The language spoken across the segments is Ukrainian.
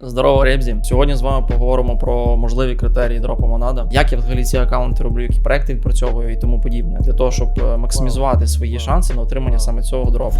Здорово, Ребзі. Сьогодні з вами поговоримо про можливі критерії дропу Монада, як я взагалі ці аккаунти роблю, які проекти відпрацьовую і тому подібне, для того, щоб е, максимізувати свої шанси на отримання саме цього дропу.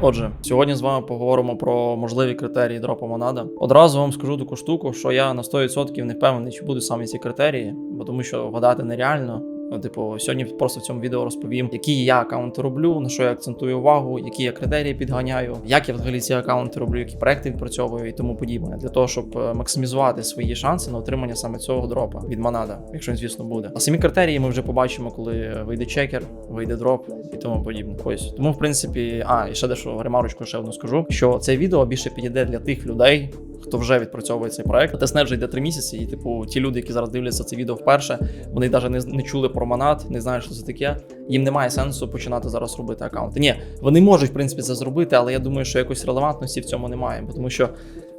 Отже, сьогодні з вами поговоримо про можливі критерії дропу Монада. Одразу вам скажу таку штуку, що я на 100% не впевнений, чи будуть саме ці критерії, бо тому що вгадати нереально. Ну, Типу, сьогодні просто в цьому відео розповім, які я аккаунти роблю, на що я акцентую увагу, які я критерії підганяю, як я взагалі ці аккаунти роблю, які проекти відпрацьовую і тому подібне, для того, щоб е, максимізувати свої шанси на отримання саме цього дропа від Монада, якщо він, звісно, буде. А самі критерії ми вже побачимо, коли вийде чекер, вийде дроп і тому подібне. Ось тому, в принципі, а і ще дещо ремарочку ще одну скажу, що це відео більше підійде для тих людей. Хто вже відпрацьовує цей проект? Тестнет вже йде три місяці, і типу ті люди, які зараз дивляться це відео вперше, вони навіть не, не чули про Монат, не знають, що це таке. Їм немає сенсу починати зараз робити аккаунти. Ні, вони можуть в принципі це зробити, але я думаю, що якоїсь релевантності в цьому немає, тому що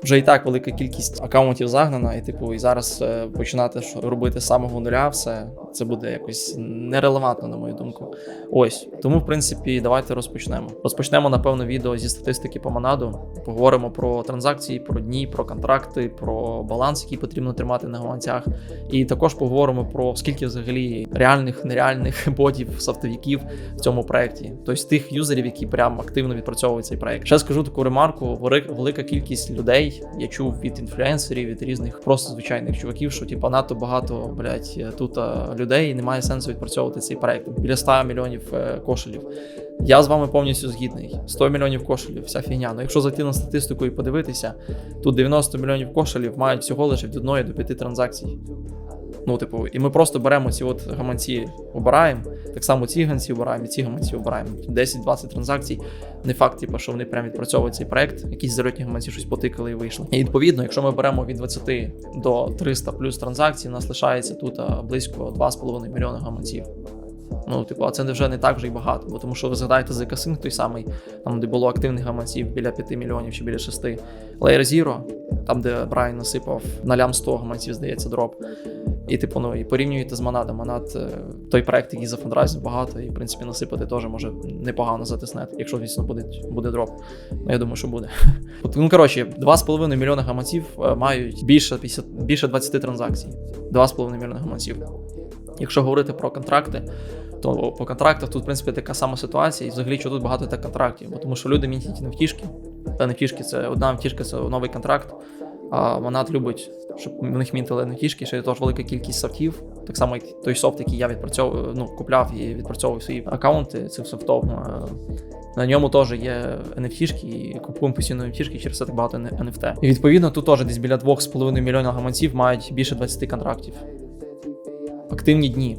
вже і так велика кількість аккаунтів загнана, і типу, і зараз е, починати робити з самого нуля все це буде якось нерелевантно, на мою думку. Ось тому, в принципі, давайте розпочнемо. Розпочнемо, напевно, відео зі статистики по Монаду. Поговоримо про транзакції, про дні, про контракти, про баланс, який потрібно тримати на гаманцях. І також поговоримо про скільки взагалі реальних, нереальних ботів, софтовиків в цьому проєкті. Тобто тих юзерів, які прям активно відпрацьовують цей проєкт. Ще скажу таку ремарку: велика кількість людей я чув від інфлюенсерів, від різних просто звичайних чуваків, що типа надто багато блядь, тут людей, і немає сенсу відпрацьовувати цей проект. Біля 100 мільйонів е, кошелів. Я з вами повністю згідний. 100 мільйонів кошелів, вся фігня. Ну якщо зайти на статистику і подивитися, тут 90 мільйонів кошелів мають всього лише від 1 до 5 транзакцій. Ну, типу, і ми просто беремо ці от гаманці, обираємо. Так само ці гаманці обираємо, і ці гаманці обираємо. 10-20 транзакцій. Не факт, типу, що вони прям відпрацьовують цей проект. Якісь зальотні гаманці щось потикали і вийшли. І відповідно, якщо ми беремо від 20 до 300 плюс транзакцій, у нас лишається тут близько 2,5 мільйона гаманців. Ну, типу, а це вже не так вже й багато, бо тому що ви згадаєте за Касинг той самий, там де було активних гаманців біля 5 мільйонів чи біля 6. Layer Zero, там де Брайан насипав налям 100 гаманців, здається, дроп. І типу, ну і порівнюєте з Монадом. Монад е, той проект, який зафандрайзив багато, і в принципі насипати теж може непогано затиснути, якщо, звісно, буде, буде дроп. Ну, я думаю, що буде. Ну, коротше, 2,5 мільйона гаманців е, мають більше 50, більше 20 транзакцій. 2,5 мільйона гаманців. Якщо говорити про контракти, то по контрактах тут, в принципі, така сама ситуація, і взагалі що тут багато так контрактів, бо тому що люди мінтять невтішки. Та невтішки це одна втішка, це новий контракт. А Монат любить, щоб в них мінтили невтішки, ще є теж велика кількість софтів. Так само, як той софт, який я відпрацьовую, ну, купляв і відпрацьовую свої аккаунти цих софтов. е, На ньому теж є NFT-шки, і купуємо постійно NFT-шки, через це так багато NFT. І відповідно тут теж десь біля 2,5 мільйона гаманців мають більше 20 контрактів. Активні дні.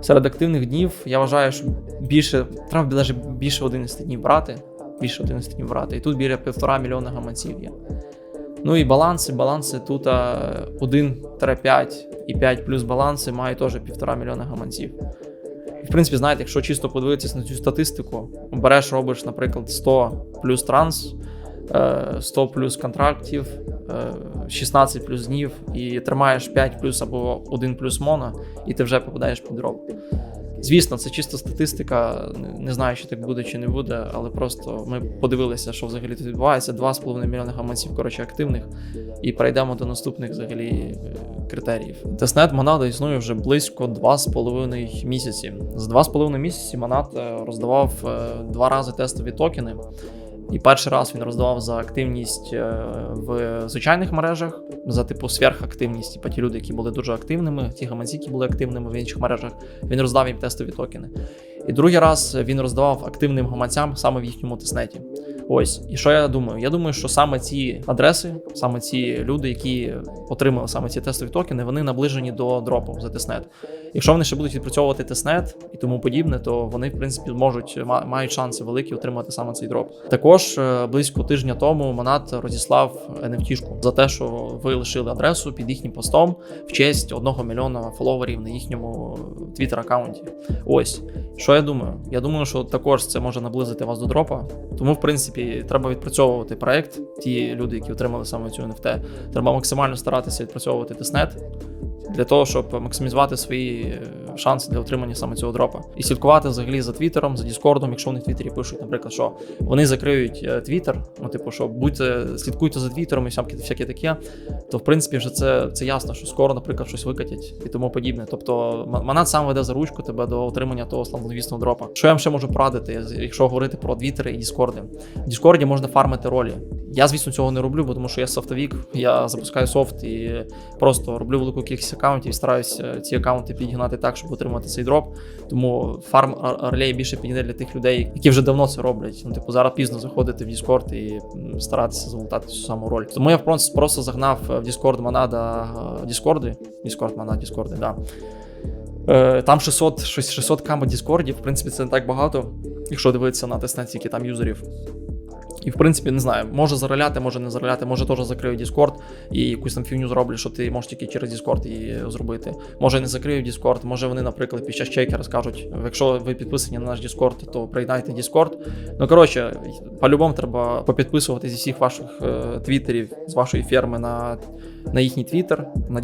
Серед активних днів я вважаю, що більше треба навіть більше 11 днів брати. Більше 11 днів брати. І тут біля півтора мільйона гаманців є. Ну і баланси. Баланси тут а, 1-5 і 5 плюс баланси мають теж півтора мільйона гаманців. І, в принципі, знаєте, якщо чисто подивитися на цю статистику, береш, робиш, наприклад, 100 плюс транс, 100 плюс контрактів, е, 16 плюс днів, і тримаєш 5 плюс або 1 плюс моно, і ти вже попадаєш під дроп. Звісно, це чисто статистика. не- знаю, чи так буде чи не буде, але просто ми подивилися, що взагалі тут відбувається. 2,5 мільйони гаманців, коротше, активних, і перейдемо до наступних взагалі е, критеріїв. Тестнет Монада існує вже близько 2,5 місяці. За 2,5 місяці Монад е, роздавав е, два рази тестові токени. І перший раз він роздавав за активність е, в звичайних мережах, за типу сверхактивність, типу ті люди, які були дуже активними, ті гаманці, які були активними в інших мережах, він роздав їм тестові токени. І другий раз він роздавав активним гаманцям саме в їхньому тестнеті. Ось, і що я думаю? Я думаю, що саме ці адреси, саме ці люди, які отримали саме ці тестові токени, вони наближені до дропу за тестнет. Якщо вони ще будуть відпрацьовувати тестнет і тому подібне, то вони, в принципі, можуть мають шанси великі отримати саме цей дроп. Також е, близько тижня тому Монат розіслав NFT-шку за те, що ви лишили адресу під їхнім постом в честь одного мільйона фоловерів на їхньому твіттер аккаунті. Ось що я думаю? Я думаю, що також це може наблизити вас до дропа. Тому, в принципі, треба відпрацьовувати проект. Ті люди, які отримали саме цю NFT, треба максимально старатися відпрацьовувати тестнет для того, щоб максимізувати свої е, шанси для отримання саме цього дропа. І слідкувати взагалі за Твіттером, за Діскордом, якщо вони в Твіттері пишуть, наприклад, що вони закриють е, Твіттер, ну типу, що будьте, слідкуйте за Твіттером і всяке, всяке таке, то в принципі вже це, це ясно, що скоро, наприклад, щось викатять і тому подібне. Тобто Манат сам веде за ручку тебе до отримання того славнозвісного дропа. Що я вам ще можу порадити, якщо говорити про Твіттери і Діскорди? В Діскорді можна фармити ролі. Я, звісно, цього не роблю, бо тому що я софтовік, я запускаю софт і просто роблю велику кількість аккаунтів і стараюся ці аккаунти підігнати так, щоб отримати цей дроп. Тому фарм ар- ролей більше підійде для тих людей, які вже давно це роблять. Ну, типу, зараз пізно заходити в Discord і старатися залутати цю саму роль. Тому я просто, загнав в Discord Монада е, Discord, Discord Монада, Discord, да. Е, Там 600, щось 600 кам в Діскорді, в принципі, це не так багато, якщо дивитися на тестнет, скільки там юзерів. І в принципі, не знаю, може зароляти, може не зароляти, може теж закрию Discord і якусь там фігню зроблю, що ти можеш тільки через Discord її зробити. Може не закрию Discord, може вони, наприклад, під час чекера скажуть, якщо ви підписані на наш Discord, то приєднайте Discord. Ну коротше, по-любому треба попідписувати зі всіх ваших е, твіттерів, з вашої ферми на, на їхній твіттер, на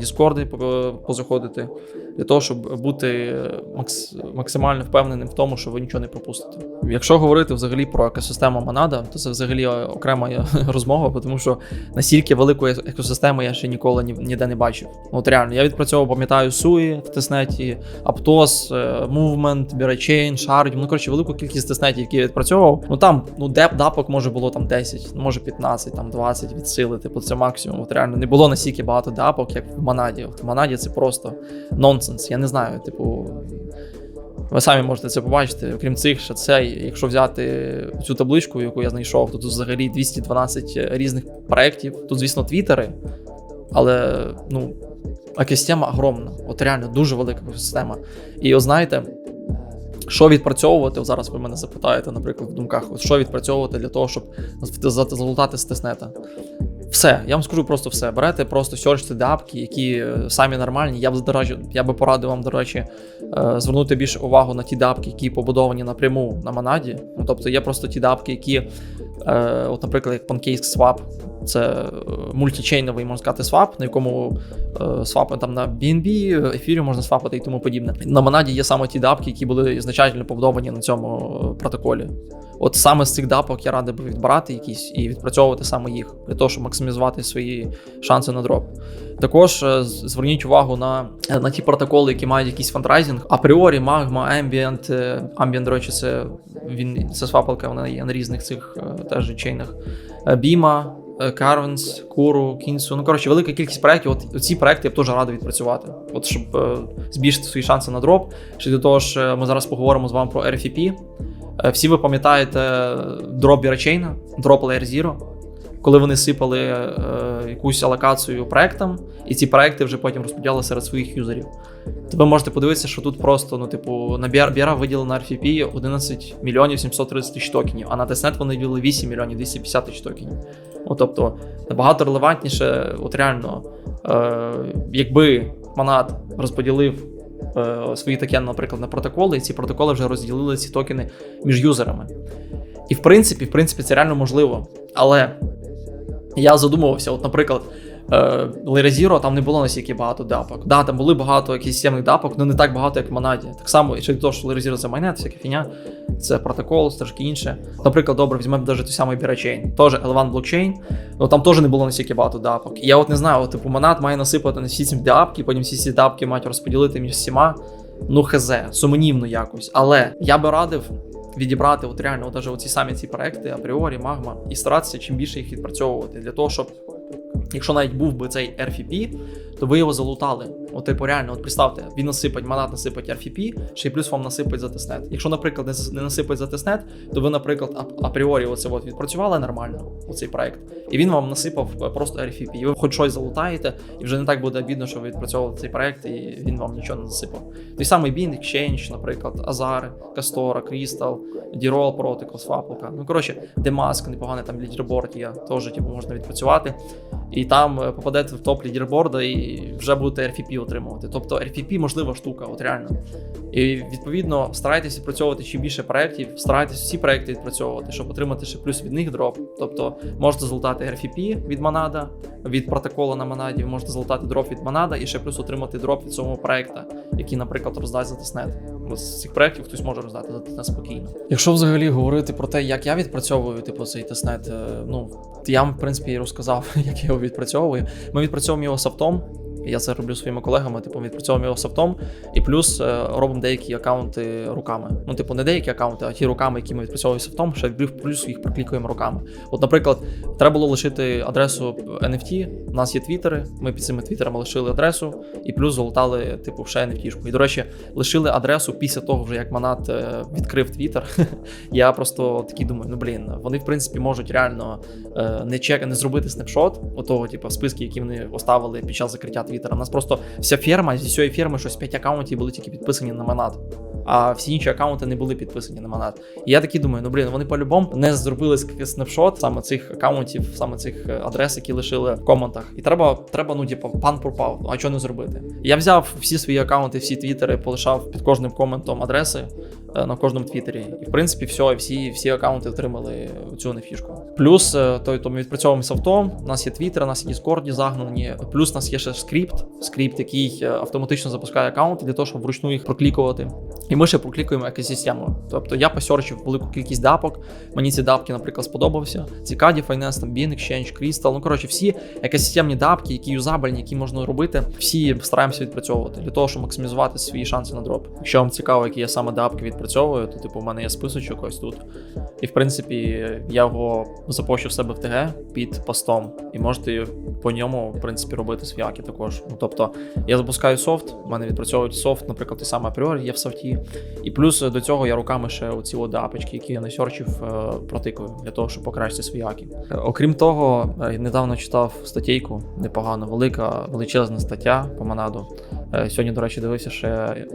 по- позаходити, для того, щоб бути макс, максимально впевненим в тому, що ви нічого не пропустите. Якщо говорити взагалі про екосистему Монада, то це взагалі окрема розмова, тому що настільки великої екосистеми я ще ніколи ні, ніде не бачив. От реально, я відпрацьовував, пам'ятаю, Суї в тестнеті, Aptos, е, Movement, Berachain, ну коротше, велику кількість тестнетів, які я відпрацьовував. Ну там ну деп дапок може було там 10, ну, може 15, там 20 від сили, типу це максимум. От реально не було настільки багато дапок, як в Монаді. От в Монаді це просто нонсенс. Я не знаю, типу. Ви самі можете це побачити. Окрім цих, ще це, якщо взяти цю табличку, яку я знайшов, то тут взагалі 212 різних проєктів. Тут, звісно, твіттери, але ну, екосистема огромна. От реально дуже велика екосистема. І от знаєте, що відпрацьовувати? От зараз ви мене запитаєте, наприклад, в думках, от що відпрацьовувати для того, щоб залутати з тестнета. Все, я вам скажу просто все. Берете, просто сьорчте дапки, які е, самі нормальні. Я б дорожі, я би порадив вам, до речі, е, звернути більше увагу на ті дапки, які побудовані напряму на Монаді. Ну, тобто є просто ті дапки, які, е, от, наприклад, як PancakeSwap, це е, мультичейновий, можна сказати, свап, на якому е, свапи там на BNB, ефірі можна свапати і тому подібне. На Монаді є саме ті дапки, які були ізначально побудовані на цьому е, протоколі. От саме з цих дапок я радий би відбирати якісь і відпрацьовувати саме їх для того, щоб максимізувати свої шанси на дроп. Також зверніть увагу на, на ті протоколи, які мають якийсь фандрайзинг. Апріорі, Magma, Ambient. Ambient, до речі, це він це свапалка, вона є на різних цих теж чейнах. Біма, Carvens, Куру, Кінсу. Ну коротше, велика кількість проєктів. От ці проекти я б теж радий відпрацювати. От щоб е, збільшити свої шанси на дроп. Ще до того ж, е, ми зараз поговоримо з вами про RFP. Е, Всі ви пам'ятаєте дроп Бірачейна, дроп Layer Zero, коли вони сипали е, якусь алокацію проектам, і ці проекти вже потім розподіляли серед своїх юзерів. То ви можете подивитися, що тут просто, ну, типу, на BR виділено на RFP 11 мільйонів 730 тисяч токенів, а на тестнет вони виділили 8 мільйонів 250 тисяч токенів. От, тобто, набагато релевантніше, от реально, е, якби Монад розподілив е, свої токени, наприклад, на протоколи, і ці протоколи вже розділили ці токени між юзерами. І в принципі, в принципі, це реально можливо. Але я задумувався, от, наприклад, е, Layer Zero там не було настільки багато дапок. Да, там були багато якихось системних дапок, але не так багато, як в Монаді. Так само, і до того, що Layer Zero це майнет, всяка фіня, це протокол, трошки інше. Наприклад, добре, візьмемо навіть той самий Berachain, теж L1 блокчейн, ну там теж не було настільки багато дапок. І я от не знаю, от, типу, Монад має насипати на всі ці дапки, потім всі ці дапки мають розподілити між всіма. Ну, хз, сумнівно якось. Але я би радив відібрати от реально от, оці самі ці проекти, апріорі, магма, і старатися чим більше їх відпрацьовувати для того, щоб. Якщо навіть був би цей RFP, то ви його залутали. От, типу, реально, от представте, він насипать, манат насипать RFP, ще й плюс вам насипать за тестнет. Якщо, наприклад, не, насипать за тестнет, то ви, наприклад, ап- апріорі оце от відпрацювали нормально, оцей проект, і він вам насипав е, просто RFP. І ви хоч щось залутаєте, і вже не так буде обідно, що ви відпрацьовували цей проект, і він вам нічого не засипав. Той самий Bean Exchange, наприклад, Azar, Castora, Crystal, D-Roll Protocol, Swapalka. Ну, коротше, Demask, непоганий там лідерборд є, теж типу, можна відпрацювати. І там е, попадете в топ лідерборда, і і вже будете RFP отримувати. Тобто RFP можлива штука, от реально. І відповідно старайтесь відпрацьовувати чим більше проєктів, старайтесь всі проекти відпрацьовувати, щоб отримати ще плюс від них дроп. Тобто можете злутати RFP від Монада, від протоколу на Монаді, можете злутати дроп від Монада і ще плюс отримати дроп від самого проекту, який, наприклад, роздасть за тестнет. Бо з цих проєктів хтось може роздати за тестнет спокійно. Якщо взагалі говорити про те, як я відпрацьовую типу цей тестнет, е, ну я вам в принципі розказав, як я його відпрацьовую. Ми відпрацьовуємо його софтом. Я це роблю своїми колегами, типу, відпрацьовуємо його софтом, і плюс е, робимо деякі акаунти руками. Ну, типу, не деякі акаунти, а ті руками, які ми відпрацьовуємо софтом, ще плюс їх проклікуємо руками. От, наприклад, треба було лишити адресу NFT. У нас є твіттери, ми під цими твіттерами лишили адресу, і плюс золотали, типу, ще NFT-шку. І, до речі, лишили адресу після того, вже як Манат е, відкрив твіттер. Я просто такий думаю, ну блін, вони в принципі можуть реально е, не чек, не зробити снапшот отого, типу, списки, які вони оставили під час закриття твіттера. У нас просто вся ферма, зі всієї ферми щось 5 аккаунтів були тільки підписані на Манат. А всі інші аккаунти не були підписані на Манат. І я такий думаю, ну блін, вони по-любому не зробили снапшот саме цих аккаунтів, саме цих е, адрес, які лишили в коментах. І треба, треба, ну, типу, пан пропав. Ну, а чого не зробити? Я взяв всі свої аккаунти, всі твіттери, полишав під кожним коментом адреси е, на кожному твіттері. І в принципі, все, всі, всі аккаунти отримали цю нефішку. Плюс, е, то, то ми відпрацьовуємо софтом. У нас є твіттер, у нас є Discord загнані. Плюс у нас є ще скрипт, скрипт, який е, автоматично запускає аккаунти для того, щоб вручну їх проклікувати. І ми ще проклікуємо екосистему. Тобто я посерчив велику кількість дапок. Мені ці дапки, наприклад, сподобався. Цікаві Finance, там Bean Exchange, Crystal. Ну коротше, всі екосистемні дапки, які юзабельні, які можна робити, всі стараємося відпрацьовувати для того, щоб максимізувати свої шанси на дроп. Якщо вам цікаво, які я саме дапки відпрацьовую, то типу у мене є списочок ось тут. І в принципі, я його запощу в себе в ТГ під постом, і можете по ньому, в принципі, робити свої аки також. Ну, тобто, я запускаю софт, в мене відпрацьовують софт, наприклад, той самий апріорі є в софті. І плюс до цього я руками ще оці от апочки, які я насерчив, е, протикую для того, щоб покращити свої аки. Е, Окрім того, е, недавно читав статтєйку, непогано, велика, величезна стаття по Монаду. Е, Сьогодні, до речі, дивився ще е,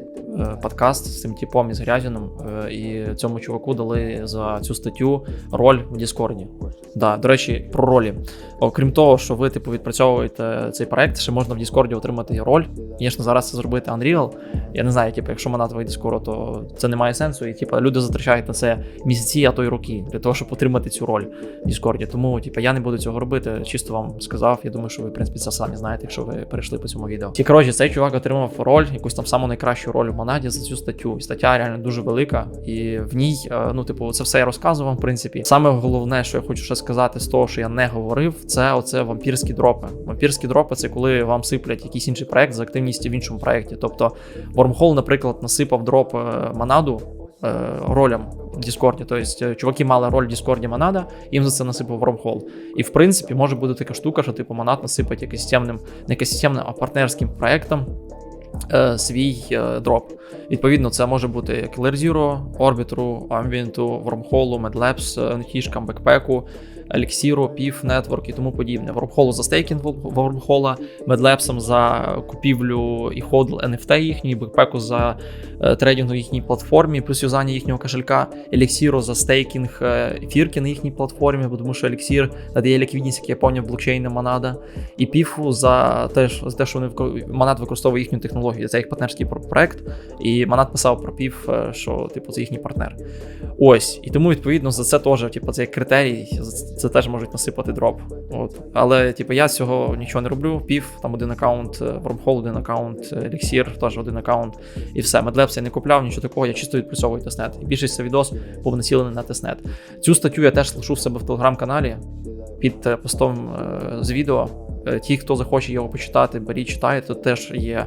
подкаст з цим типом із Грязіном, е, і цьому чуваку дали за цю статтю роль в Діскорді. Да, до речі, про ролі. Окрім того, що ви типу відпрацьовуєте цей проект, ще можна в Діскорді отримати роль. Звісно, зараз це зробити Unreal. Я не знаю, типу, якщо Монат вийде скоро, то це не має сенсу. І типу, люди затрачають на це місяці, а то й роки для того, щоб отримати цю роль в Діскорді. Тому, типу, я не буду цього робити. Чисто вам сказав. Я думаю, що ви в принципі це самі знаєте, якщо ви перейшли по цьому відео. І коротше, цей чувак отримав роль, якусь там саму найкращу роль в Монаді за цю статтю. І стаття реально дуже велика. І в ній, е, ну, типу, це все я розказував, в принципі. Саме головне, що я хочу ще сказати з того, що я не говорив, це оце вампірські дропи. Вампірські дропи це коли вам сиплять якийсь інший проект з активністю в іншому проекті. Тобто Wormhole, наприклад, насипав дроп е, Монаду е, ролям в Діскорді. Тобто е, чуваки мали роль в Діскорді Монада, їм за це насипав Wormhole. І в принципі може бути така штука, що типу Монад насипать якось системним, не якось системним, а партнерським проектом. е, Свій дроп. Відповідно, це може бути Layer Zero, Orbiter, Ambient, Wormhole, MedLabs, NFT, Backpack, Elixir, PIF, Network і тому подібне. Wormhole за стейкінг Wormhole, MedLabs за купівлю і ходл NFT їхньої, Backpack за е, трейдинг на їхній платформі, плюс юзання їхнього кошелька, Elixir за стейкінг е, ефірки на їхній платформі, бо тому що Elixir надає ліквідність, як я пам'ятаю, блокчейна Monada, і PIF за теж за те, що вони Monad використовує їхню технологію. Це їх партнерський про- проект. І Monad писав про PIF, е, що типу це їхній партнер. Ось, і тому відповідно за це теж, типу, це як критерій, це теж можуть насипати дроп. От. Але типу, я з цього нічого не роблю. Пів, там один аккаунт, е, Wormhole один аккаунт, е, Elixir теж один аккаунт, і все. Медлепс я не купляв, нічого такого, я чисто відпрацьовую тестнет. І більшість це відос був націлений на тестнет. Цю статтю я теж лишу в себе в телеграм-каналі під е, постом з відео. Ті, хто захоче його почитати, беріть, читайте. Тут теж є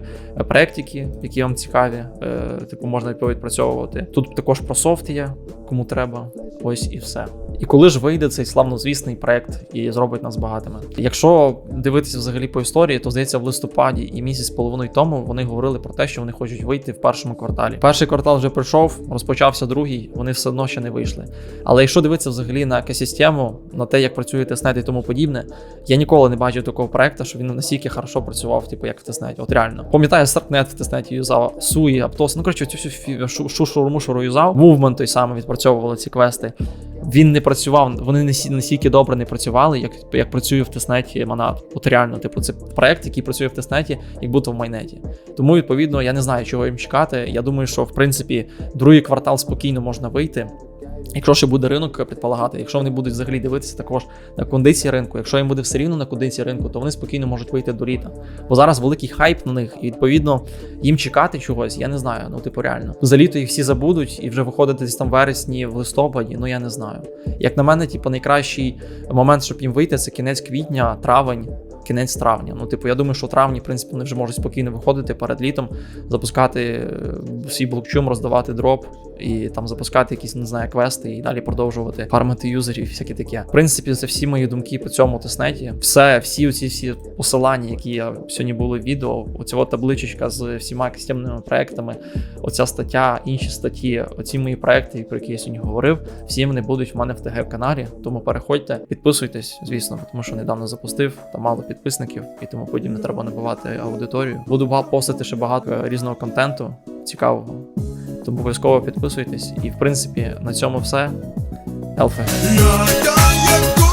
проектики, які вам цікаві. Типу можна відпрацьовувати. Тут також про софт є, кому треба. Ось і все. І коли ж вийде цей славнозвісний проект і зробить нас багатими? Якщо дивитися взагалі по історії, то здається, в листопаді і місяць половиною тому вони говорили про те, що вони хочуть вийти в першому кварталі. Перший квартал вже пройшов, розпочався другий, вони все одно ще не вийшли. Але якщо дивитися взагалі на екосистему, на те, як працює тестнет і тому подібне, я ніколи не бачив такого проекту, що він настільки хорошо працював, типу як в тестнеті. От реально. Пам'ятаю, Starknet в тестнеті юзав, Суї, Аптос, ну коротше, цю всю шурму шуру юзав. Movement той самий відпрацьовували ці квести. Він не працював, вони не настільки добре не працювали, як, як працює в тестнеті Монад. От реально, типу, це проект, який працює в тестнеті, як будто в майнеті. Тому, відповідно, я не знаю, чого їм чекати. Я думаю, що в принципі другий квартал спокійно можна вийти. Якщо ще буде ринок підполагати, якщо вони будуть взагалі дивитися також на кондиції ринку, якщо їм буде все рівно на кондиції ринку, то вони спокійно можуть вийти до літа. Бо зараз великий хайп на них, і відповідно їм чекати чогось, я не знаю. Ну, типу, реально. За літо їх всі забудуть і вже виходити десь там вересні, в листопаді, ну я не знаю. Як на мене, типу, найкращий момент, щоб їм вийти, це кінець квітня, травень. Кінець травня. Ну, типу, я думаю, що в травні, в принципі, вони вже можуть спокійно виходити перед літом, запускати е, свій блокчум, роздавати дроп і там запускати якісь, не знаю, квести і далі продовжувати фармити юзерів, і всяке таке. В принципі, це всі мої думки по цьому тестнеті. Все, всі ці всі посилання, які я сьогодні були в відео, оця табличечка з всіма системними проектами, оця стаття, інші статті, оці мої проекти, про які я сьогодні говорив, всі вони будуть в мене в ТГ каналі. Тому переходьте, підписуйтесь, звісно, тому що недавно запустив там мало підписників і тому подібне треба набивати аудиторію. Буду постати постити ще багато різного контенту цікавого. Тому обов'язково підписуйтесь. І в принципі на цьому все. Як